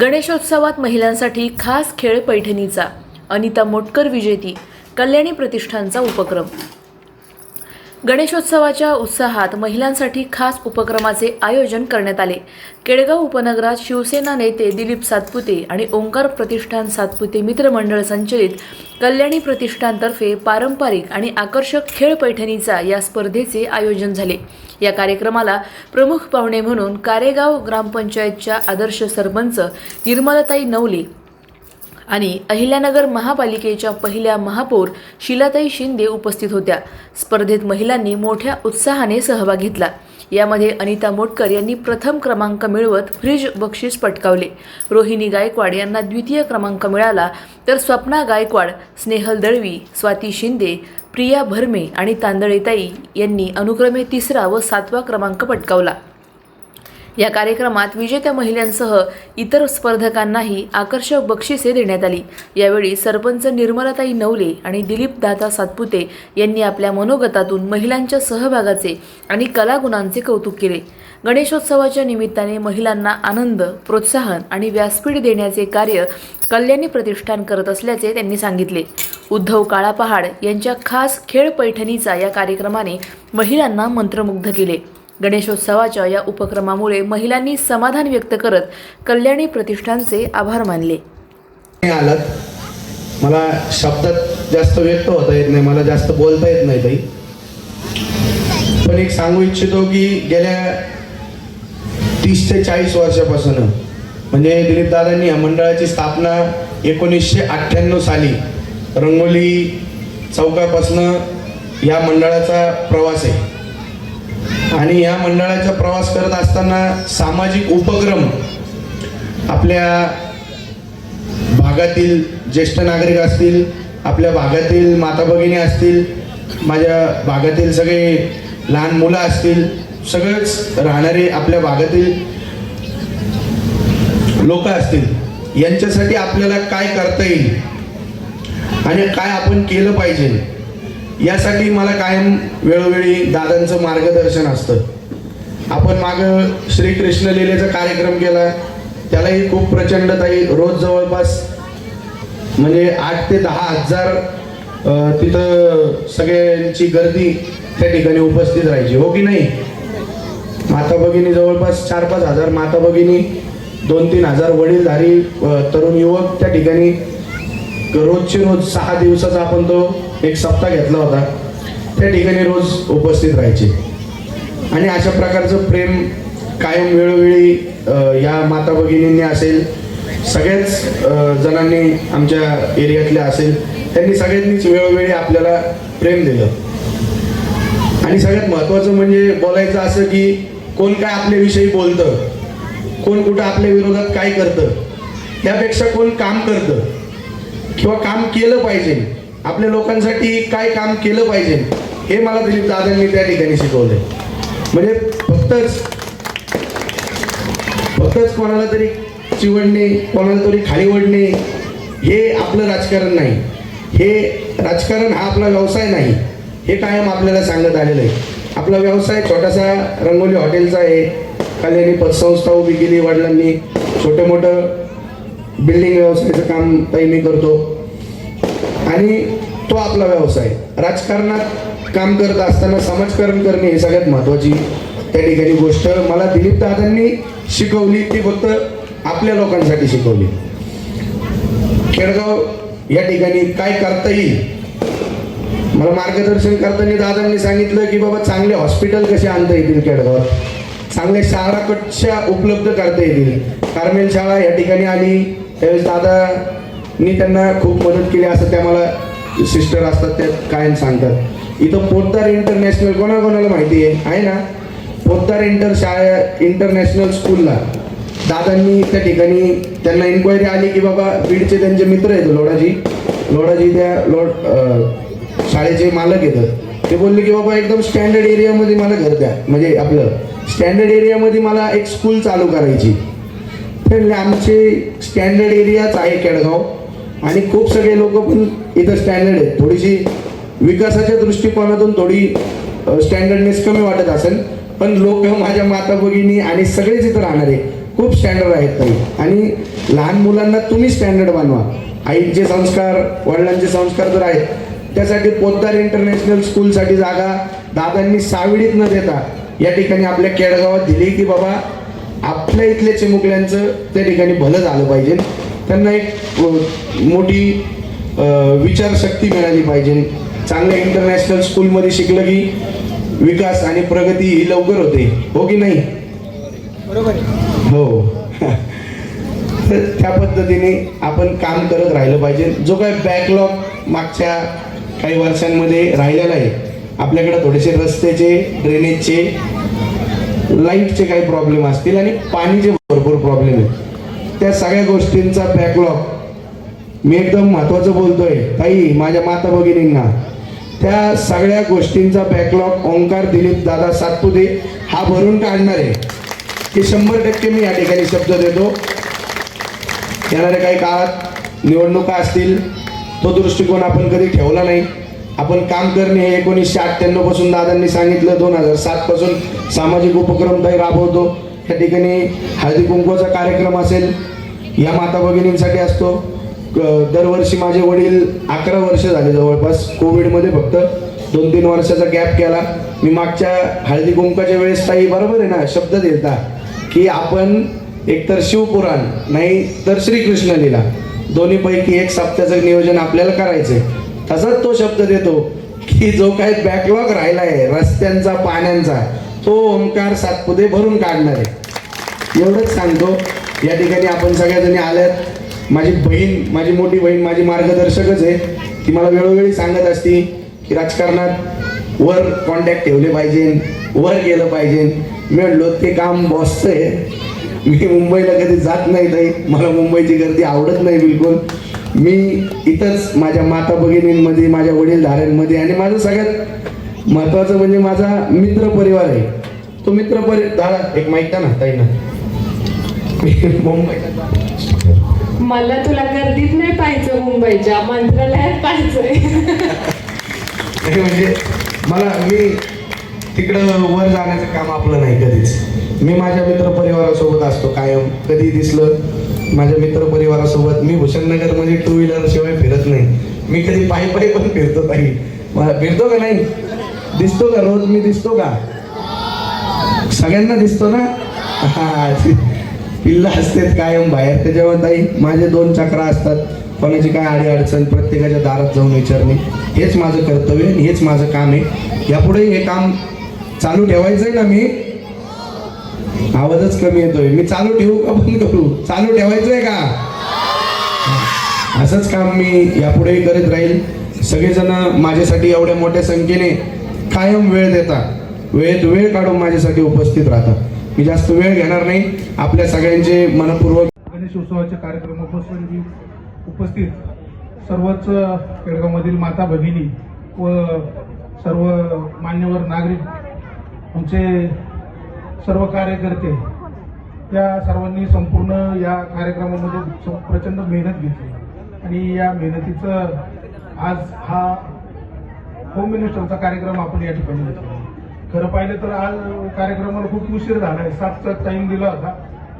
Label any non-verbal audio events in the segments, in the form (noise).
गणेशोत्सवात महिलांसाठी खास खेळ पैठणीचा. अनिता मोटकर विजेती. कल्याणी प्रतिष्ठानचा उपक्रम. गणेशोत्सवाच्या उत्साहात महिलांसाठी खास उपक्रमाचे आयोजन करण्यात आले. केळगाव उपनगरात शिवसेना नेते दिलीप सातपुते आणि ओंकार प्रतिष्ठान सातपुते मित्रमंडळ संचलित कल्याणी प्रतिष्ठानतर्फे पारंपरिक आणि आकर्षक खेळ पैठणीचा या स्पर्धेचे आयोजन झाले. या कार्यक्रमाला प्रमुख पाहुणे म्हणून कारेगाव ग्रामपंचायतच्या आदर्श सरपंच निर्मलताई नवले आणि अहिल्यानगर महापालिकेच्या पहिल्या महापौर शिलाताई शिंदे उपस्थित होत्या. स्पर्धेत महिलांनी मोठ्या उत्साहाने सहभाग घेतला. यामध्ये अनिता मोटकर यांनी प्रथम क्रमांक मिळवत फ्रीज बक्षीस पटकावले. रोहिणी गायकवाड यांना द्वितीय क्रमांक मिळाला तर स्वप्ना गायकवाड स्नेहल दळवी स्वाती शिंदे प्रिया भरमे आणि तांदळेताई यांनी अनुक्रमे तिसरा व सातवा क्रमांक पटकावला. या कार्यक्रमात विजेत्या महिलांसह इतर स्पर्धकांनाही आकर्षक बक्षिसे देण्यात आली. यावेळी सरपंच निर्मलाताई नवले आणि दिलीप दादा सातपुते यांनी आपल्या मनोगतातून महिलांच्या सहभागाचे आणि कलागुणांचे कौतुक केले. गणेशोत्सवाच्या निमित्ताने महिलांना आनंद प्रोत्साहन आणि व्यासपीठ देण्याचे कार्य कल्याणी प्रतिष्ठान करत असल्याचे त्यांनी सांगितले. उद्धव काळा पहाड यांच्या खास खेळ पैठणीचा या कार्यक्रमाने महिलांना मंत्रमुग्ध केले. गणेशोत्सवाच्या या उपक्रमामुळे महिलांनी समाधान व्यक्त करत कल्याणी प्रतिष्ठानचे आभार मानले. आलात. मला शब्दात जास्त व्यक्त होता येत नाही. मला जास्त बोलता येत नाही ताई. पण एक सांगू इच्छितो की गेल्या तीस ते चाळीस वर्षापासून म्हणजे दिलीपदादांनी या मंडळाची स्थापना एकोणीसशे अठ्ठ्याण्णव साली रंगोली चौकापासनं या मंडळाचा प्रवास आहे. आणि या मंडळाचा प्रवास करत असताना सामाजिक उपक्रम आपल्या भागातील ज्येष्ठ नागरिक असतील आपल्या भागातील माता भगिनी असतील माझ्या भागातील सगळे लहान मुलं असतील सगळेच राहणारे आपल्या भागातील लोक असतील यांच्यासाठी आपल्याला काय करता येईल आणि काय आपण केलं पाहिजे? यासाठी मला कायम वेळोवेळी दादांचं मार्गदर्शन असतं. आपण माग श्रीकृष्ण लिलेचा कार्यक्रम केला त्यालाही खूप प्रचंड ताई रोज जवळपास म्हणजे आठ ते दहा हजार तिथं सगळ्यांची गर्दी त्या ठिकाणी उपस्थित राहायची. हो की नाही? माता भगिनी जवळपास चार पाच हजार माता भगिनी दोन तीन हजार वडीलधारी तरुण युवक त्या ठिकाणी रोजचे रोज सहा दिवसाचा आपण तो एक सप्ताह घेतला होता. त्या ठिकाणी रोज उपस्थित राहायचे. आणि अशा प्रकारचं प्रेम कायम वेळोवेळी या माता भगिनींनी असेल सगळ्याच जणांनी आमच्या एरियातल्या असेल त्यांनी सगळ्यांनीच वेळोवेळी आपल्याला प्रेम दिलं. आणि सगळ्यात महत्त्वाचं म्हणजे बोलायचं असं की कोण काय आपल्याविषयी बोलतं कोण कुठं आपल्या विरोधात काय करतं त्यापेक्षा कोण काम करतं किंवा काम केलं पाहिजे आपल्या लोकांसाठी काय काम केलं पाहिजे हे मला दिलीप दादांनी त्या ठिकाणी शिकवलंय. म्हणजे फक्तच फक्तच कोणाला तरी चिवडणे कोणाला तरी खाली ओढणे हे आपलं राजकारण नाही. हे राजकारण हा आपला व्यवसाय नाही. हे कायम आपल्याला सांगत आलेलं आहे. आपला व्यवसाय छोटासा रंगोली हॉटेलचा आहे. कल्याणी पतसंस्था उभी केली वडिलांनी. छोटं मोठं बिल्डिंग व्यवसायाचं काम ताई मी करतो. आणि तो आपला व्यवसाय. राजकारणात काम करत असताना समाजकारण करणे हे सगळ्यात महत्वाची त्या ठिकाणी गोष्ट. मला दिलीप दादांनी शिकवली ती फक्त आपल्या लोकांसाठी शिकवली. खेडगाव या ठिकाणी काय करता येईल? मला मार्गदर्शन करताना दादांनी सांगितलं की बाबा चांगले हॉस्पिटल कसे आणता येतील खेडगावात? चांगल्या शाळा कशा उपलब्ध करता येतील? कार्मेल शाळा या ठिकाणी आली. त्यावेळेस मी त्यांना खूप मदत केली असं त्या मला सिस्टर असतात त्या कायम सांगतात. इथं पोद्दार इंटरनॅशनल कोणाकोणाला माहिती आहे? आहे ना? पोद्दार इंटर शाळा इंटरनॅशनल स्कूलला दादांनी त्या ठिकाणी त्यांना इन्क्वायरी आली की बाबा बीडचे त्यांचे मित्र आहेत लोडाजी. लोडाजी त्या लोड शाळेचे मालक येतात ते बोलले की बाबा एकदम स्टँडर्ड एरियामध्ये मला घर द्या. म्हणजे आपलं स्टँडर्ड एरियामध्ये मला एक स्कूल चालू करायची. तर आमचे स्टँडर्ड एरियाच आहे केडगाव. आणि खूप सगळे लोक पण इथं स्टँडर्ड आहेत. थोडीशी विकासाच्या दृष्टिकोनातून थोडी स्टँडर्डनेस कमी वाटत असेल पण लोक माझ्या माता भगिनी आणि सगळेच इथं राहणारे खूप स्टँडर्ड आहेत ताई. आणि लहान मुलांना तुम्ही स्टँडर्ड बनवा. आईचे संस्कार वडिलांचे संस्कार जर आहेत त्यासाठी पोद्दार इंटरनॅशनल स्कूलसाठी जागा दादांनी सावडीत न देता या ठिकाणी आपल्या केडगावात दिली की बाबा आपल्या इथल्या चिमुकल्यांचं त्या ठिकाणी भलं झालं पाहिजे. त्यांना एक मोठी विचारशक्ती मिळाली पाहिजे. चांगल्या इंटरनॅशनल स्कूलमध्ये शिकलं की विकास आणि प्रगती ही लवकर होते. हो की नाही? हो. (laughs) तर त्या पद्धतीने आपण काम करत राहिलं पाहिजे. जो काय बॅकलॉग मागच्या काही वर्षांमध्ये राहिलेला आहे आपल्याकडे थोडेसे रस्त्याचे ड्रेनेजचे लाईटचे काही प्रॉब्लेम असतील आणि पाणीचे भरपूर प्रॉब्लेम आहेत. त्या सगळ्या गोष्टींचा बॅकलॉग मी एकदम महत्वाचं बोलतोय. ताई माझ्या माता भगिनींना. त्या सगळ्या गोष्टींचा बॅकलॉग ओंकार दिलीप दादा सातपुते हा भरून काढणार आहे. हे शंभर टक्के मी या ठिकाणी शब्द देतो. येणाऱ्या काही काळात निवडणुका असतील तो दृष्टिकोन आपण कधी ठेवला नाही. आपण काम करणे हे एकोणीसशे अठ्ठ्याण्णवपासून दादांनी सांगितलं. दोन हजार सात पासून सामाजिक उपक्रम काही राबवतो या ठिकाणी हळदी कुंकूचा कार्यक्रम असेल या माता भगिनींसाठी असतो. दरवर्षी माझे वडील अकरा वर्ष झाले जवळपास कोविडमध्ये फक्त दोन तीन वर्षाचा गॅप केला. मी मागच्या हळदी कुंकाच्या वेळेस ताई बरोबर आहे ना शब्द देता की आपण एकतर शिवपुराण नाही तर श्रीकृष्ण लीला दोन्हीपैकी एक सप्त्याचं नियोजन आपल्याला करायचंय. तसाच तो शब्द देतो की जो काही बॅकलॉग राहिला आहे रस्त्यांचा पाण्यांचा तो ओंकार सातपुते भरून काढणार आहे. एवढंच सांगतो. या ठिकाणी आपण सगळ्याजणी आल्यात. माझी बहीण माझी मोठी बहीण माझी मार्गदर्शकच आहे. ती मला वेळोवेळी सांगत असती की राजकारणात वर कॉन्टॅक्ट ठेवले पाहिजे वर गेलं पाहिजे. मी म्हणलो ते काम बॉसचं आहे. मी मुंबईला कधी जात नाही ताई. मला मुंबईची गर्दी आवडत नाही बिलकुल. मी इथंच माझ्या माता भगिनींमध्ये माझ्या वडीलधाऱ्यांमध्ये आणि माझं सगळ्यात महत्वाचं म्हणजे माझा मित्र परिवार आहे. तो मित्र परि दादा एक माहिती ना ताई ना मुंबईला मला तुला गर्दीत नाही पाहायचं मुंबईच्या मंत्रालयात हे म्हणजे मला मी तिकडं वर जाण्याचं काम आपलं नाही कधीच. मी माझ्या मित्र परिवारासोबत असतो कायम. कधी दिसलं माझ्या मित्र परिवारासोबत मी भूषणनगरमध्ये टू व्हीलर शिवाय फिरत नाही. मी कधी पायी पायी पण फिरतो ताई. मला फिरतो का नाही? दिसतो का रोज मी दिसतो का? सगळ्यांना दिसतो ना? हा पिल्ला असतात कायम बाहेर. त्याच्यावर ताई माझे दोन चक्र असतात. कोणाची काय आडी अडचण प्रत्येकाच्या दारात जाऊन विचारणे. हेच माझं कर्तव्य आणि हेच माझं काम आहे. यापुढे हे काम चालू ठेवायचंय ना मी? आवाजच कमी येतोय. मी चालू ठेवू का बंद करू? चालू ठेवायचंय का? असंच काम मी यापुढेही करत राहील. सगळेजण माझ्यासाठी एवढ्या मोठ्या संख्येने कायम वेळ देतात. वेळेत वेळ काढून माझ्यासाठी उपस्थित राहतात. मी जास्त वेळ घेणार नाही. आपल्या सगळ्यांचे मनपूर्वक गणेश कार्यक्रमापासून उपस्थित उपस्थित सर्वच केळगावमधील माता भगिनी व सर्व मान्यवर नागरिक आमचे सर्व कार्यकर्ते या सर्वांनी संपूर्ण या कार्यक्रमामध्ये प्रचंड मेहनत घेतली. आणि या मेहनतीचं आज हा होम मिनिस्टरचा कार्यक्रम आपण या ठिकाणी घेतला. खरं पाहिलं तर आज कार्यक्रमाला खूप उशीर झाला आहे. सातचा टाइम दिला होता.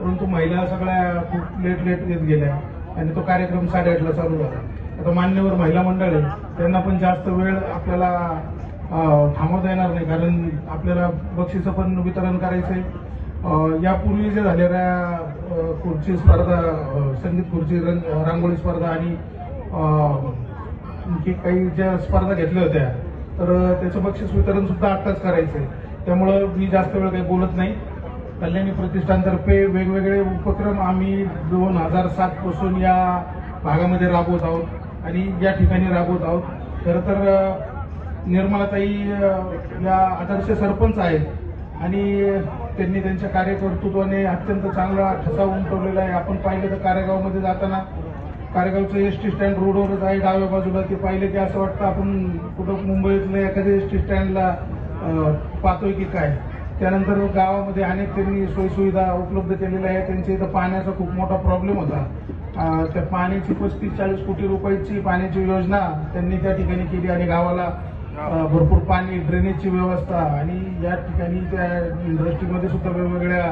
परंतु महिला सगळ्या खूप लेट लेट येत गेल्या. आणि तो कार्यक्रम साडेआठला चालू झाला. आता मान्यवर महिला मंडळ आहे. त्यांना पण जास्त वेळ आपल्याला थांबवता येणार नाही. कारण आपल्याला बक्षिसं पण वितरण करायचं आहे. यापूर्वी जे झालेल्या खुर्ची स्पर्धा संगीत खुर्ची रंग रांगोळी स्पर्धा आणि आणखी काही ज्या स्पर्धा घेतल्या होत्या तर त्याचं बक्षीस वितरण सुद्धा आत्ताच करायचं आहे त्यामुळं मी जास्त वेळ काही बोलत नाही. कल्याणी प्रतिष्ठानतर्फे वेगवेगळे उपक्रम आम्ही दोन हजार सातपासून या भागामध्ये राबवत आहोत आणि या ठिकाणी राबवत आहोत. खरं तर निर्मलाताई या आदर्श सरपंच आहेत आणि त्यांनी त्यांच्या कार्यकर्तृत्वाने अत्यंत चांगला ठसा उमटवलेला आहे. आपण पाहिलं तर कारेगावमध्ये जाताना कारेगावचं एस टी स्टँड रोडवरच आहे डाव्या बाजूला ते पाहिलं की असं वाटतं आपण कुठं मुंबईतल्या एखाद्या एस टी स्टँडला पाहतोय की काय. त्यानंतर गावामध्ये अनेक त्यांनी सोयीसुविधा उपलब्ध केलेल्या आहेत. त्यांच्या इथं पाण्याचा खूप मोठा प्रॉब्लेम होता. त्या पाण्याची पस्तीस चाळीस कोटी रुपयाची पाण्याची योजना त्यांनी त्या ठिकाणी केली आणि गावाला भरपूर पाणी ड्रेनेजची व्यवस्था आणि या ठिकाणी त्या इंडस्ट्रीमध्ये सुद्धा वेगवेगळ्या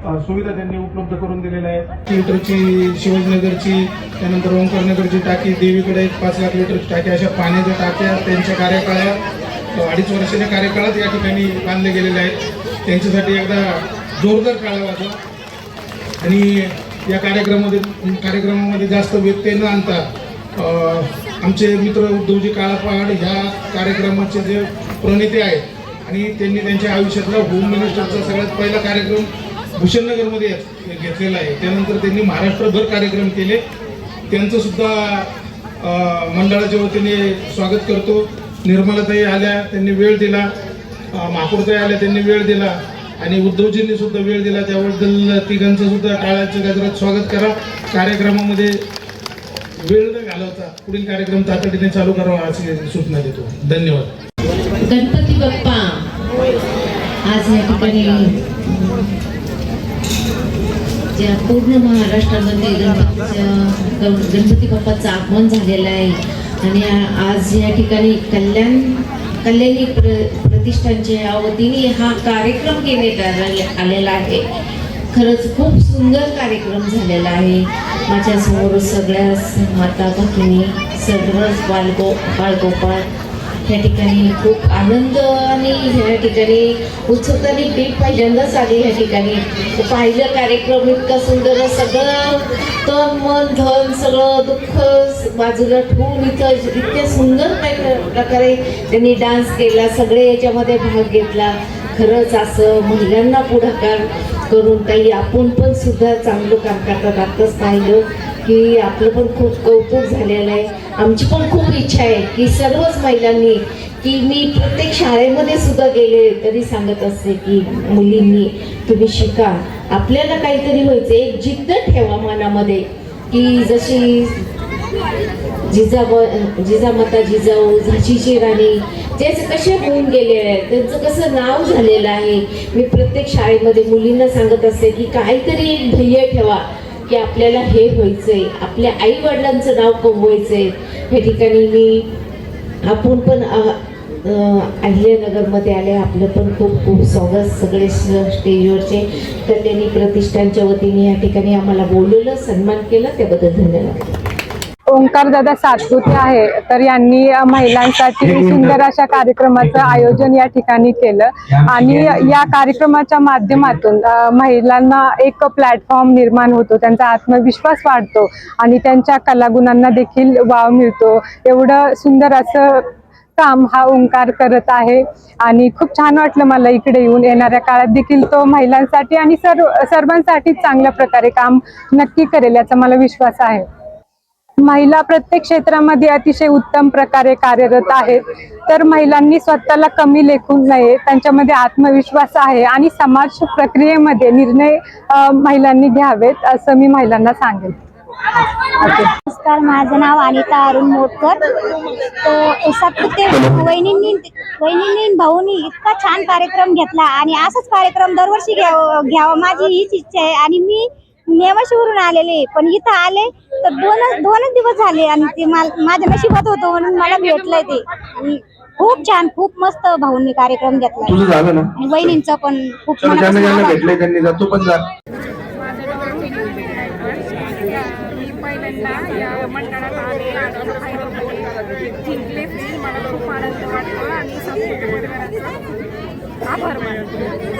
सुविधा त्यांनी उपलब्ध करून दिलेल्या आहेत. लिटरची शिवाजीनगरची त्यानंतर ओंकारनगरची टाकी देवीकडे एक पाच लाख लिटरची टाकी अशा पाण्याच्या टाक्या त्यांच्या कार्यकाळात अडीच वर्षाच्या कार्यकाळात या ठिकाणी बांधले गेलेले आहेत. त्यांच्यासाठी एकदा जोरदार काळा वाजवा. आणि या कार्यक्रमामध्ये कार्यक्रमामध्ये जास्त व्यत्यय न आणता आमचे मित्र उद्धवजी काळापहाड ह्या कार्यक्रमाचे जे प्रणेते आहेत आणि त्यांनी त्यांच्या आयुष्यातला होम मिनिस्टरचा सगळ्यात पहिला कार्यक्रम भूषणनगरमध्ये घेतलेला आहे. त्यानंतर त्यांनी महाराष्ट्रभर कार्यक्रम केले. त्यांचं सुद्धा मंडळाच्या वतीने स्वागत करतो. निर्मलाताई आल्या त्यांनी वेळ दिला. अ, महापौरताई आल्या त्यांनी वेळ दिला. आणि उद्धवजींनी सुद्धा वेळ दिला. त्याबद्दल तिघांचं सुद्धा काळाच्या गजरात स्वागत करा. कार्यक्रमामध्ये वेळ न घालवता पुढील कार्यक्रम तातडीने चालू करावा अशी सूचना देतो. धन्यवाद. गणपती बाप्पा. आज या ठिकाणी ज्या पूर्ण महाराष्ट्रामध्ये गणपतीच्या गणपती बाप्पाचं आगमन झालेलं आहे आणि आज या ठिकाणी कल्याण कल्याणी प्र प्रतिष्ठानच्या वतीने हा कार्यक्रम घेण्यात आलेला आहे. खरंच खूप सुंदर कार्यक्रम झालेला आहे. माझ्यासमोर सगळ्या माता भगिनी सर्वच बालगो बाळगोपाळ या ठिकाणी खूप आनंद आणि ह्या ठिकाणी उत्सुकताने मी पहिल्यांदाच आली ह्या ठिकाणी. पाहिलं कार्यक्रम इतका सुंदर सगळं तन मन धन सगळं दुःख बाजूला ठेवून इथं इतक्या सुंदर प्रकारे त्यांनी डान्स केला सगळे याच्यामध्ये भाग घेतला. खरंच असं महिलांना पुढाकार करून काही आपण पण सुद्धा चांगलं काम करतात. आत्ताच पाहिलं की आपलं पण खूप कौतुक झालेलं आहे. आमची पण खूप इच्छा आहे की सर्वच महिलांनी की मी प्रत्येक शाळेमध्ये सुद्धा गेले तरी सांगत असते की मुलींनी तुम्ही शिका. आपल्याला काहीतरी व्हायचं एक जिद्द ठेवा मनामध्ये की जशी जिजाब जिजामाता जिजाऊ झाशीची राणी ते कसे होऊन गेले आहेत त्यांचं कसं नाव झालेलं आहे. मी प्रत्येक शाळेमध्ये मुलींना सांगत असते की काहीतरी एक ध्येय ठेवा. की आपल्याला हे व्हायचंय आपल्या आई वडिलांचं नाव कमवायचंय. हे ठिकाणी मी आपण पण अहिल्यानगरमध्ये आले आपलं पण खूप खूप स्वागत सगळे स्टेजवरचे कल्याणी प्रतिष्ठानच्या वतीने या ठिकाणी आम्हाला बोलवलं सन्मान केला त्याबद्दल धन्यवाद. ओंकार दादा सातपुते आहे तर यांनी महिलांसाठी सुंदर अशा कार्यक्रमाचं आयोजन या ठिकाणी केलं. आणि या कार्यक्रमाच्या माध्यमातून महिलांना एक प्लॅटफॉर्म निर्माण होतो त्यांचा आत्मविश्वास वाढतो आणि त्यांच्या कलागुणांना देखील वाव मिळतो. एवढं सुंदर असं काम हा ओंकार करत आहे. आणि खूप छान वाटलं मला इकडे येऊन. येणाऱ्या काळात देखील तो महिलांसाठी आणि सर्व सर्वांसाठी चांगल्या प्रकारे काम नक्की करेल याचा मला विश्वास आहे. महिला प्रत्येक क्षेत्रामध्ये अतिशय उत्तम प्रकारे कार्यरत आहेत तर महिलांनी स्वतःला कमी लेखू नये त्यांच्यामध्ये आत्मविश्वास आहे आणि समाज प्रक्रियेमध्ये निर्णय महिलांनी घ्यावेत असं मी महिलांना सांगेन. नमस्कार माझं नाव अनिता अरुण मोटकर. तो सातपुते वहिनींनी वहिनींनी भाऊनी इतका छान कार्यक्रम घेतला आणि असाच कार्यक्रम दरवर्षी घ्यावं घ्यावा माझी हीच इच्छा आहे आणि मी नेवाशीवरून आलेले पण इथं आले तर दोनच दोनच दिवस झाले आणि ते माल- माझ्या नशिबात होतं म्हणून मला भेटलंय ते. आणि खूप छान खूप मस्त भाऊंनी कार्यक्रम घेतला तुझं झालं ना? आणि वहिनींचं पण खूप चल ज्यांना मनापासून ज्यांना आभार. भेटले त्यांनी जा तू पण जा. मी पहिल्यांदा या मंडळात आले आणि फायनलमध्ये जिंकले ते मला खूप आनंद वाटतो आणि संपूर्ण परिवाराचा आभार मानतो.